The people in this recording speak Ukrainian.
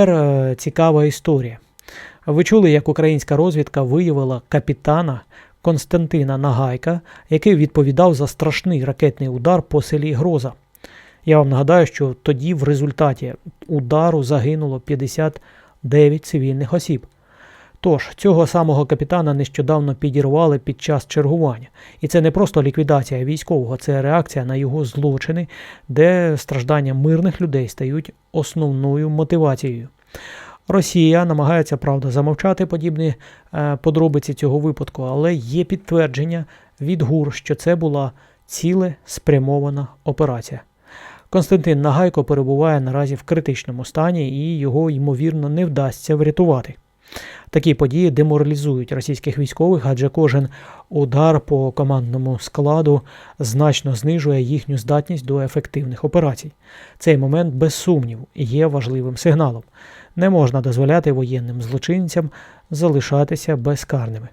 Тепер е, цікава історія. Ви чули, як українська розвідка виявила капітана Константина Нагайка, який відповідав за страшний ракетний удар по селі Гроза. Я вам нагадаю, що тоді в результаті удару загинуло 59 цивільних осіб. Тож, цього самого капітана нещодавно підірвали під час чергування. І це не просто ліквідація військового, це реакція на його злочини, де страждання мирних людей стають основною мотивацією. Росія намагається, правда, замовчати подібні е, подробиці цього випадку, але є підтвердження від ГУР, що це була ціле спрямована операція. Константин Нагайко перебуває наразі в критичному стані і його, ймовірно, не вдасться врятувати. Такі події деморалізують російських військових, адже кожен удар по командному складу значно знижує їхню здатність до ефективних операцій. Цей момент, без сумніву, є важливим сигналом. Не можна дозволяти воєнним злочинцям залишатися безкарними.